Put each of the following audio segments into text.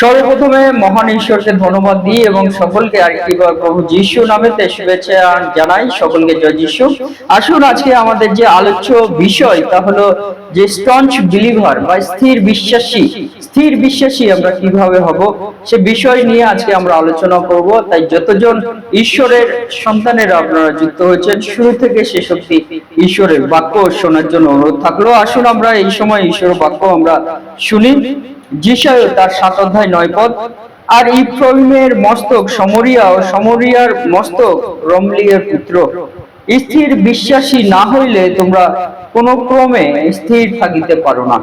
সর্বপ্রথমে মহান ঈশ্বরকে ধন্যবাদ দিই এবং সকলকে আরেকটি বার প্রভু যিশু নামেতে শুভেচ্ছা জানাই। সকলকে জয় যিশু। আসুন আজকে আমাদের যে আলোচ্য বিষয় তা হলো যে স্টঞ্চ বিলিভার বা স্থির বিশ্বাসী স্থির বিশ্বাসী আমরা কীভাবে হব, সে বিষয় নিয়ে আজকে আমরা আলোচনা করব। তাই যতজন ঈশ্বরের সন্তানেরা আপনারা যুক্ত হয়েছেন, শুরু থেকে শেষ অব্দি ঈশ্বরের বাক্য শোনার জন্য অনুরোধ থাকল। আসুন আমরা এই সময় ঈশ্বরের বাক্য আমরা শুনি। যিশায় তার সাত অধ্যায় নয় পদ, আর ইফ্রহিমের মস্তক সমরিয়া ও সমরিয়ার মস্তক রমলিয়ের পুত্র। স্থির বিশ্বাসী না হইলে তোমরা কোনো ক্রমে স্থির থাকিতে পারো না।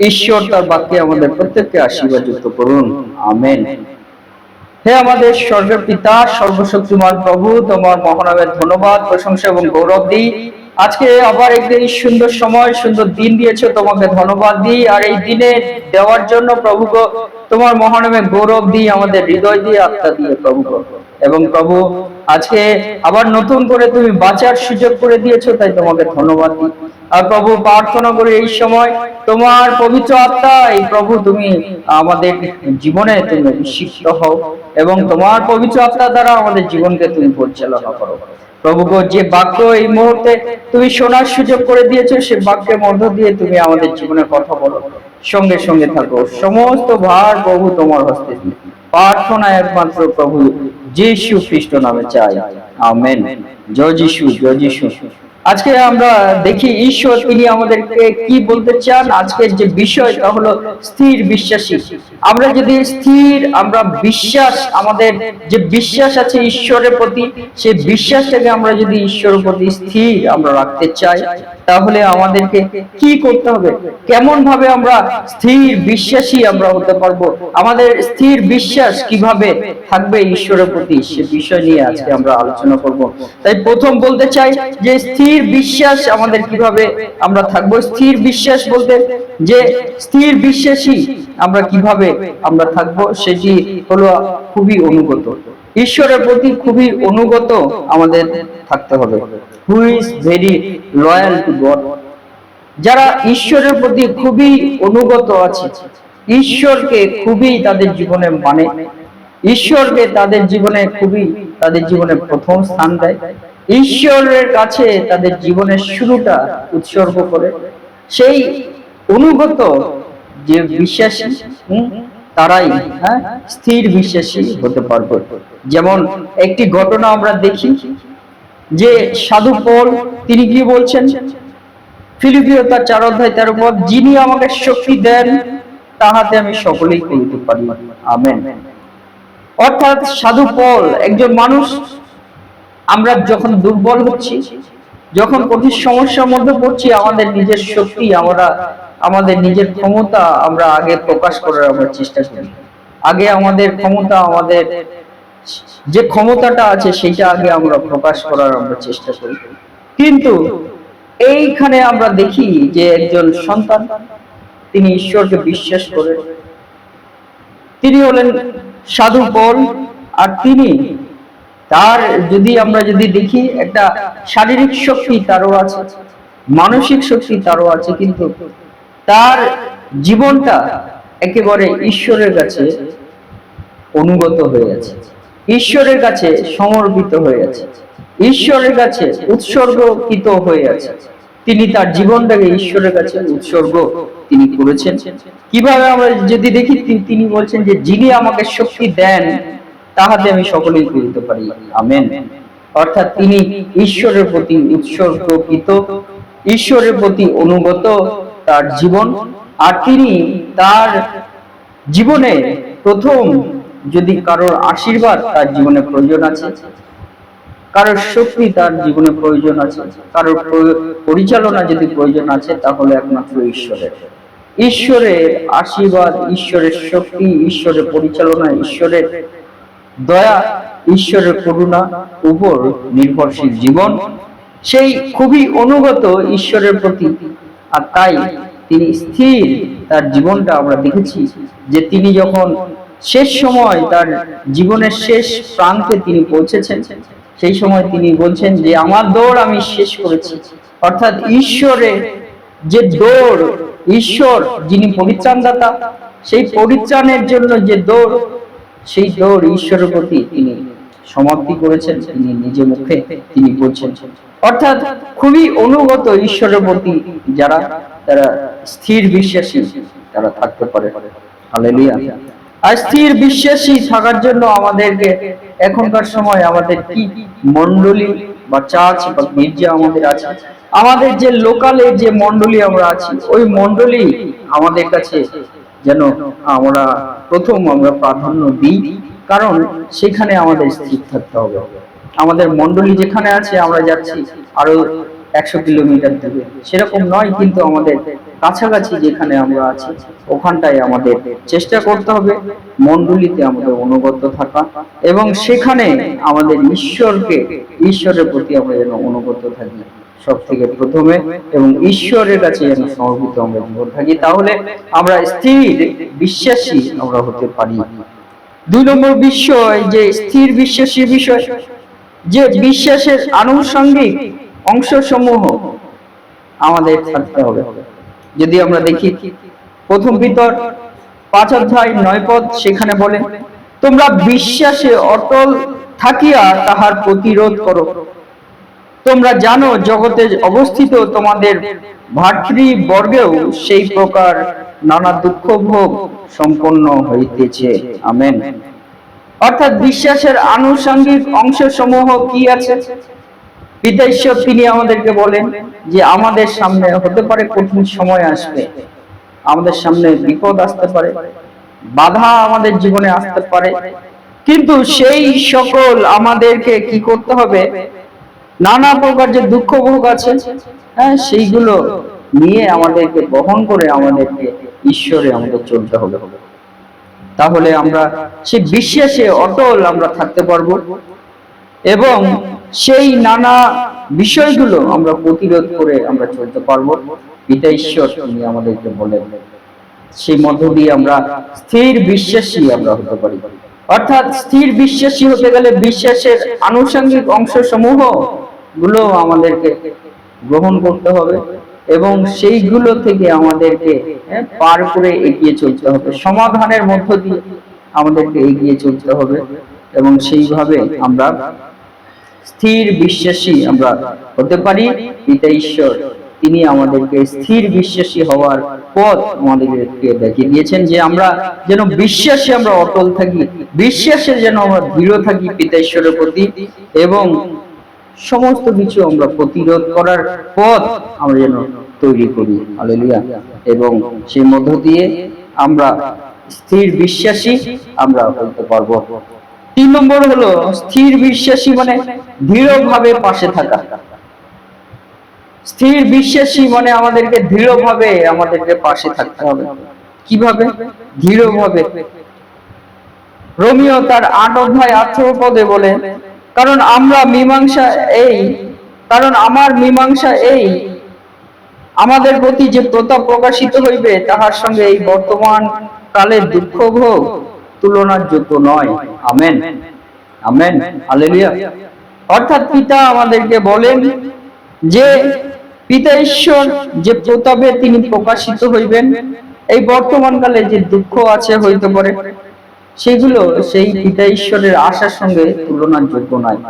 ঈশ্বর তার বাক্যে আমাদের প্রত্যেককে আশীর্বাদ করুন। আমেন। হে আমাদের স্বর্গের পিতা, সর্বশক্তিমান প্রভু, তোমার মহানামের ধন্যবাদ, প্রশংসা এবং গৌরব দিই। আজকে আবার একটি সুন্দর সময়, সুন্দর দিন দিয়েছ, তোমাকে ধন্যবাদ দিই। আর এই দিনে দেওয়ার জন্য প্রভু তোমার মহানামে গৌরব দিই, আমাদের হৃদয় দিয়ে আত্মা দিয়ে প্রভু এবং প্রভু, আজকে আবার নতুন করে তুমি বাঁচার সুযোগ করে দিয়েছ, তাই তোমাকে ধন্যবাদ দিই। আর প্রভু প্রার্থনা করে এই সময়, তোমার পবিত্র আত্মা এই প্রভু তুমি আমাদের জীবনে তুমি অভিষিক্ত হও এবং তোমার পবিত্র আত্মা দ্বারা আমাদের জীবনকে তুমি পরিচালনা করো। প্রভু যে বাক্য এই মুহূর্তে তুমি শোনার সুযোগ করে দিয়েছ, সে বাক্যের মধ্য দিয়ে তুমি আমাদের জীবনে কথা বলো। সঙ্গে সঙ্গে থাকো। সমস্ত ভার প্রভু তোমার হস্তে প্রার্থনা একমাত্র প্রভু যিশু খ্রিস্ট নামে চাই। আমেন। জয় যিশু জয় যিশু। আজকে আমরা দেখি, ঈশ্বর তিনি আমাদেরকে কি বলতে চান? আজকের যে বিষয় তা হলো স্থির বিশ্বাসী। আমরা যদি স্থির, আমরা বিশ্বাস, আমাদের যে বিশ্বাস আছে ঈশ্বরের প্রতি, সেই বিশ্বাসটাকে আমরা যদি ঈশ্বরের প্রতি স্থির আমরা রাখতে চাই, তাহলে আমাদেরকে কি করতে হবে? কেমন ভাবে আমরা স্থির বিশ্বাসী আমরা হতে পারব? আমাদের স্থির বিশ্বাস কীভাবে থাকবে ঈশ্বরের প্রতি? সে বিষয় নিয়ে আজকে আমরা আলোচনা করব। তাই প্রথম বলতে চাই যে স্থির বিশ্বাস আমাদের কীভাবে আমরা থাকব? স্থির বিশ্বাস বলতে যে স্থির বিশ্বাসী আমরা কীভাবে আমরা থাকব সেটি হলো খুবই অনুগত। ঈশ্বরের প্রতি খুবই অনুগত আমাদের থাকতে হবে। Who is very loyal to God যারা ঈশ্বরের প্রতি খুবই অনুগত আছে, ঈশ্বরকে খুবই তাদের জীবনে মানে ঈশ্বরকে তাদের জীবনে খুবই তাদের জীবনে প্রথম স্থান দেয়। ঈশ্বরের কাছে তাদের জীবনের শুরুটা উৎসর্গ করে। সেই অনুগত যে বিশ্বাসী তারাই হ্যাঁ স্থির বিশ্বাসী হতে পারবে। যেমন একটি ঘটনা আমরা দেখি যে সাধু পল, তিনি কি বলছেন? ফিলিপিও তার চার অধ্যায় তার পদ, যিনি আমাকে শক্তি দেন, তাহাতে আমি সকলেই করিতে পারি। আমেন। অর্থাৎ সাধু পল একজন মানুষ আমরা যখন দুর্বল হচ্ছি, যখন কঠিন সমস্যার মধ্যে পড়ছি, আমাদের নিজের শক্তি, আমরা, আমাদের নিজের ক্ষমতা আমরা আগে প্রকাশ করার আমরা চেষ্টা করি। আগে আমাদের ক্ষমতা, আমাদের যে ক্ষমতাটা আছে, সেটা আগে আমরা প্রকাশ করার আমরা চেষ্টা করি। কিন্তু এইখানে আমরা দেখি যে একজন সন্তান, তিনি ঈশ্বরকে বিশ্বাস করে। তিনি হলেন সাধু পল, আর তিনি তার যদি আমরা যদি দেখি, একটা শারীরিক শক্তি তারও আছে, মানসিক শক্তি তারও আছে, কিন্তু তার জীবনটা একেবারে ঈশ্বরের কাছে অনুগত হয়ে আছে, ঈশ্বরের কাছে সমর্পিত হয়ে আছে, ঈশ্বরের কাছে উৎসর্গকৃত হয়ে আছে। তিনি তার জীবনটাকে ঈশ্বরের কাছে উৎসর্গ তিনি করেছেন। কীভাবে আমরা যদি দেখি, তিনি বলছেন যে যিনি আমাকে শক্তি দেন তাহাতে আমি সকলেই করিতে পারি। আমেন। অর্থাৎ তিনি ঈশ্বরের প্রতি উৎসর্গকৃত ঈশ্বরের প্রতি অনুগত তার জীবন, আর তিনি তার জীবনে প্রথম যদি কারোর আশীর্বাদ, তার জীবনে প্রয়োজন আছে। কারোর শক্তি, তার জীবনে প্রয়োজন আছে। কারোর পরিচালনা যদি প্রয়োজন আছে, তাহলে একমাত্র ঈশ্বরের। ঈশ্বরের আশীর্বাদ, ঈশ্বরের শক্তি, ঈশ্বরের পরিচালনা, ঈশ্বরের দয়া, ঈশ্বরের করুণা, উপর নির্ভরশীল জীবন, সেই খুবই অনুগত ঈশ্বরের প্রতি। আর তাই তিনি স্থির তার জীবনটা আমরা দেখেছি যে তিনি যখন শেষ সময় তার জীবনের শেষ প্রান্তে তিনি পৌঁছেছেন, সেই সময় তিনি বলছেন যে, আমার দৌড় আমি শেষ করেছি। অর্থাৎ ঈশ্বরের যে দৌড়, ঈশ্বর যিনি পরিত্রাণদাতা, সেই পরিত্রাণের জন্য যে দৌড় সেই দৌড় ঈশ্বরের প্রতি তিনি সমাপ্তি করেছেন, তিনি নিজে মুখে তিনি বলছেন। অর্থাৎ খুবই অনুগত ঈশ্বরের প্রতি যারা, তারা স্থির বিশ্বাসী, তারা থাকতে পারে। হালেলুয়া। আর স্থির বিশ্বাসী থাকার জন্য আমাদেরকে এখনকার সময় আমাদের কি মন্ডলী বা চার্চ বা গির্জা আমাদের আছে, আমাদের যে লোকালে যে মন্ডলী আমরা আছি, ওই মন্ডলী আমাদের কাছে যেন আমরা প্রথম আমরা প্রাধান্য দিই, কারণ সেখানে আমাদের স্থির থাকতে হবে। আমাদের মন্ডলী যেখানে আছে, আমরা যাচ্ছি আরও একশো কিলোমিটার দূরে। সেরকম নয়, কিন্তু আমাদের কাছাকাছি যেখানে আমরা আছি, ওখানটায় আমাদের চেষ্টা করতে হবে মন্ডলীতে আমাদের অনুগত থাকা এবং সেখানে আমাদের ঈশ্বরকে, ঈশ্বরের প্রতি আমরা যেন অনুগত থাকি। সব থেকে প্রথমে এবং ঈশ্বরের কাছে যেন সমর্পিত আমরা জীবন থাকি, তাহলে আমরা স্থির বিশ্বাসী আমরা হতে পারি। দুই নম্বর বিষয়, যে স্থির বিশ্বাসী বিষয়, যে বিশ্বাসের আনুষঙ্গিক অংশসমূহ আমাদের থাকতে হবে। যদি আমরা দেখি, প্রথম ভিতর পাঁচ অধ্যায় নয় পদ সেখানে বলে, তোমরা বিশ্বাসে অটল থাকিয়া তাহার প্রতিরোধ করো। তোমরা জানো, জগতে অবস্থিত তোমাদের ভাতৃবর্গেও সেই প্রকার নানা দুঃখ ভোগ সম্পন্ন হইতেছে। আমেন। অর্থাৎ বিশ্বাসের আনুষঙ্গিক অংশসমূহ কি আছে? পিতা তিনি আমাদেরকে বলেন যে, আমাদের সামনে হতে পারে কঠিন সময় আসবে। আমাদের সামনে বিপদ আসতে পারে, বাধা আমাদের জীবনে আসতে পারে। কিন্তু সেই সকল আমাদেরকে কি করতে হবে? নানা প্রকার যে দুঃখ ভোগ আছে হ্যাঁ সেইগুলো নিয়ে আমাদেরকে বহন করে আমাদেরকে ঈশ্বরে আমাদের চলতে হবে তাহলে আমরা সেই বিশ্বাসে অটল আমরা থাকতে পারব এবং সেই নানা বিষয়গুলো আমরা প্রতিরোধ করে আমরা চলতে পারব। পিতা ঈশ্বর তিনি আমাদেরকে বলেন। সেই মধ্য দিয়ে আমরা স্থির বিশ্বাসী আমরা হতে পারি। অর্থাৎ স্থির বিশ্বাসী হতে গেলে বিশ্বাসের আনুষঙ্গিক অংশ সমূহ গুলো আমাদেরকে গ্রহণ করতে হবে এবং সেইগুলো থেকে আমাদেরকে হ্যাঁ, পার করে এগিয়ে চলতে হবে। সমাধানের মধ্য দিয়ে আমাদেরকে এগিয়ে চলতে হবে এবং সেইভাবে আমরা স্থির বিশ্বাসী আমরা হতে পারি। পিতা ঈশ্বর তিনি আমাদেরকে স্থির বিশ্বাসী হওয়ার পথ আমাদেরকে দেখিয়ে দিয়েছেন যে আমরা যেন বিশ্বাসে আমরা অটল থাকি বিশ্বাসে যেন আমরা দৃঢ় থাকি পিতা ঈশ্বরের প্রতি এবং সমস্ত কিছু আমরা প্রতিরোধ করার পথ আমরা যেন তৈরি করি। হালেলুয়া। এবং সেই মধ্য দিয়ে আমরা স্থির বিশ্বাসী আমরা হতে পারব। তিন নম্বর হলো স্থির বিশ্বাসী মানে দৃঢ়ভাবে পাশে থাকা। স্থির বিশ্বাসী মানে আমাদেরকে দৃঢ়ভাবে আমাদেরকে পাশে থাকতে হবে। কীভাবে? দৃঢ়ভাবে। রোমিও তার আট অধ্যায় আঠারো পদে বলে কারণ আমরা মীমাংসা এই, কারণ আমার মীমাংসা এই। আমাদের প্রতি যে প্রতাপ প্রকাশিত হইবে, তাহার সঙ্গে এই বর্তমান কালের দুঃখ ভোগ তুলনার যোগ্য নয়। আমেন। আমেন। হালেলুয়া। অর্থাৎ পিতা আমাদেরকে বলেন যে, পিতা ঈশ্বর যে প্রতাপে তিনি প্রকাশিত হইবেন, এই বর্তমান কালে যে দুঃখ আছে হইতে পারে সেগুলো সেই পিতা ঈশ্বরের আশার সঙ্গে তুলনার যোগ্য নয়।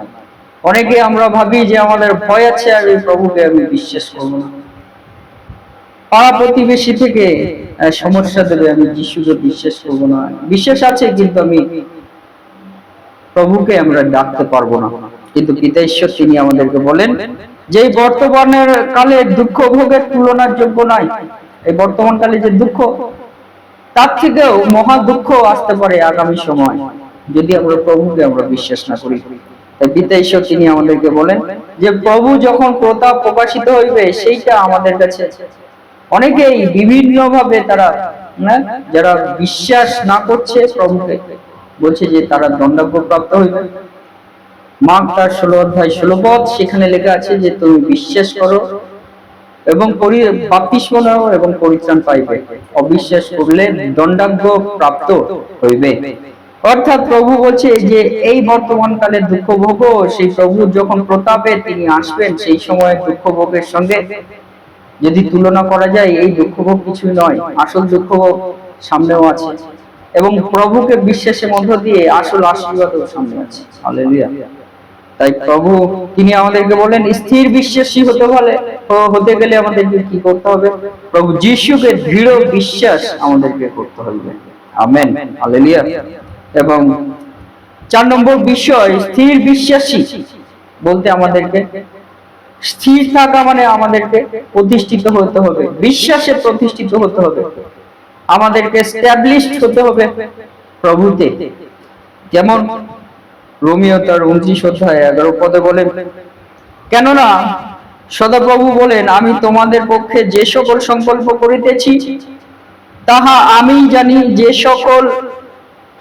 অনেকে আমরা ভাবি যে আমাদের ভয় আছে আর এই প্রভুকে আমি বিশ্বাস করব না। পাড়া প্রতিবেশী থেকে সমস্যা দেবে, আমি যিশুকে বিশ্বাস করব না। বিশ্বাস আছে, কিন্তু আমি প্রভুকে আমরা ডাকতে পারব না। কিন্তু পিতা ঈশ্বর তিনি আমাদেরকে বলেন যে বর্তমানের কালে দুঃখ ভোগের তুলনার যোগ্য নয়। এই বর্তমান কালে যে দুঃখ তার থেকেও মহা দুঃখ আসতে পারে আগামী সময়, যদি আমরা প্রভুকে আমরা বিশ্বাস না করি। পিতা তিনি আমাদেরকে বলেন যে, প্রভু যখন প্রতাপ প্রকাশিত হইবে, সেইটা আমাদের কাছে অনেকেই বিভিন্ন ভাবে তারা যারা বিশ্বাস না করছে প্রভুকে, বলছে যে তারা দণ্ডাজ্ঞ প্রাপ্ত হইবে। মার্ক তার ষোলো অধ্যায় ষোলো পদ সেখানে লেখা আছে যে, তুমি বিশ্বাস করো এবং বাপ্তিস্ম নাও এবং পরিত্রাণ পাইবে। অবিশ্বাস করলে দণ্ডাজ্ঞ প্রাপ্ত হইবে। অর্থাৎ প্রভু বলছে যে, এই বর্তমান কালে দুঃখ ভোগ, সেই প্রভু যখন প্রতাপে তিনি আসবেন, সেই সময় দুঃখ ভোগের সঙ্গে যদি তুলনা করা যায়, এই দুঃখ ভোগ কিছুই নয়, আসল দুঃখ ভোগ সামনেও আছে। এবং প্রভুকে বিশ্বাসের মধ্য দিয়ে আসল আশীর্বাদও সামনে আছে। হালেলুয়া তাই প্রভু, তিনি আমাদেরকে বলেন স্থির বিশ্বাসী হতে বলে হ- হতে গেলে আমাদেরকে কি করতে হবে? প্রভু যিশুকে দৃঢ় বিশ্বাস আমাদেরকে করতে হবে। আমেন। হালেলুয়া। এবং চার নম্বর বিষয়, স্থির বিশ্বাসী বলতে আমাদেরকে, স্থির থাকা মানে আমাদেরকে প্রতিষ্ঠিত হতে হবে, বিশ্বাসে প্রতিষ্ঠিত হতে হবে, আমাদেরকে স্ট্যাবলিশড হতে হবে প্রভুতে। যেমন রোমিও তার উনত্রিশ অধ্যায় এগারো পদে বলেন, কেননা সদাপ্রভু বলেন, আমি তোমাদের পক্ষে যে সকল সংকল্প করিতেছি, তাহা আমি জানি যে সকল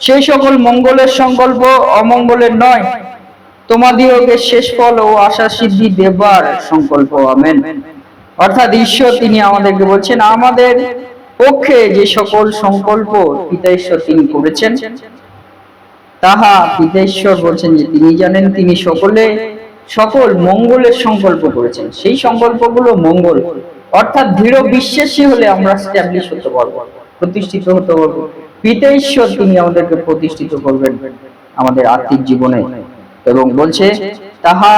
সেই সকল মঙ্গলের সংকল্প অমঙ্গলের নয়। তোমাদিওকে শেষ ফল ও আশা সিদ্ধি দেবার সংকল্প, আমেন। অর্থাৎ ঈশ্বর, তিনি আমাদেরকে বলছেন, আমাদের পক্ষে যে সকল সংকল্প পিতা ঈশ্বর তিনি করেছেন তাহা পিতা ঈশ্বর বলছেন যে তিনি জানেন তিনি সকলে সকল মঙ্গলের সংকল্প করেছেন। সেই সংকল্পগুলো মঙ্গল। অর্থাৎ দৃঢ় বিশ্বাসী হলে আমরা স্ট্যাবলিশ হতে পারব, প্রতিষ্ঠিত হতে পারব। পিতা ঈশ্বর তিনি আমাদেরকে প্রতিষ্ঠিত করবেন আমাদের আর্থিক জীবনে এবং বলছে, তাহা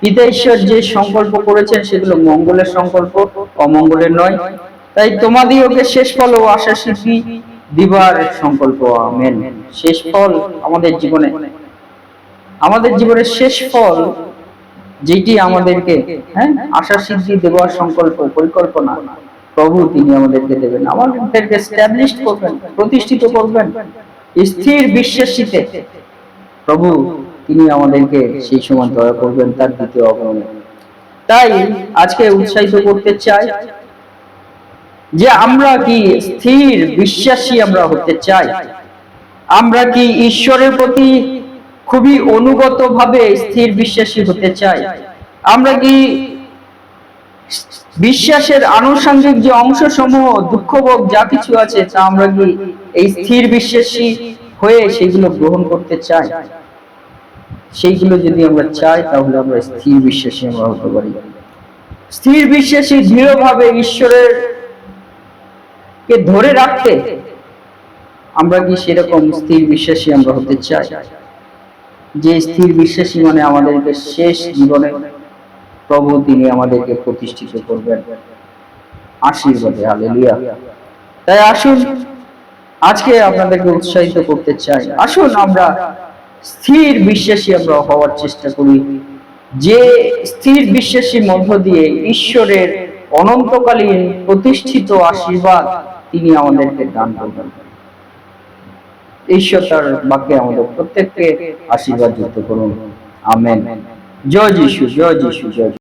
পিতা ঈশ্বর যে সংকল্প করেছেন সেগুলো মঙ্গলের সংকল্প, অমঙ্গলের নয়। তাই তোমাদিওকে শেষ ফল ও আশা সিদ্ধি দিবার সংকল্প, আমেন। শেষ ফল আমাদের জীবনে। আমাদের জীবনের শেষ ফল যেটি আমাদেরকে হ্যাঁ আশা সিদ্ধি দেওয়ার সংকল্প, পরিকল্পনা, প্রভু তিনি আমাদেরকে দেবেন। আমাদেরকে স্ট্যাবলিশ করবেন, প্রতিষ্ঠিত করবেন, স্থির বিশ্বাসীতে। প্রভু তিনি আমাদেরকে সেই সময় দয়া করবেন, তার দ্বিতীয় আগমনে। তাই আজকে উৎসাহিত করতে চাই যে আমরা কি স্থির বিশ্বাসী আমরা হতে চাই? আমরা কি ঈশ্বরের প্রতি খুবই অনুগত ভাবে স্থির বিশ্বাসী হতে চাই? আমরা কি বিশ্বাসের আনুষঙ্গিক যে অংশসমূহ, দুঃখভোগ যা কিছু আছে, তা আমরা কি এই স্থির বিশ্বাসী হয়ে সেগুলো গ্রহণ করতে চাই? সেইগুলো যদি আমরা চাই, তাহলে আমরা স্থির বিশ্বাসী আমরা হতে পারি। স্থির বিশ্বাসী দৃঢ়ভাবে ঈশ্বরের কে ধরে রাখতে আমরা কি সেরকম স্থির বিশ্বাসী আমরা হতে চাই? যে স্থির বিশ্বাসী মানে আমাদেরকে শেষ জীবনে প্রভু তিনি আমাদেরকে প্রতিষ্ঠিত করবেন। আশীর্বাদে, হালেলুয়া। তাই আসুন, আজকে আপনাদেরকে উৎসাহিত করতে চাই। আসুন আমরা স্থির বিশ্বাসী আমরা হওয়ার চেষ্টা করি। যে স্থির বিশ্বাসী মধ্য দিয়ে ঈশ্বরের অনন্তকালীন প্রতিষ্ঠিত আশীর্বাদ তিনি আমাদেরকে দান করবেন। ঈশ্বর তার বাক্যে আমাদের প্রত্যেককে আশীর্বাদ যুক্ত করুন। আমেন। জয় যিশু জয় যিশু, জয়।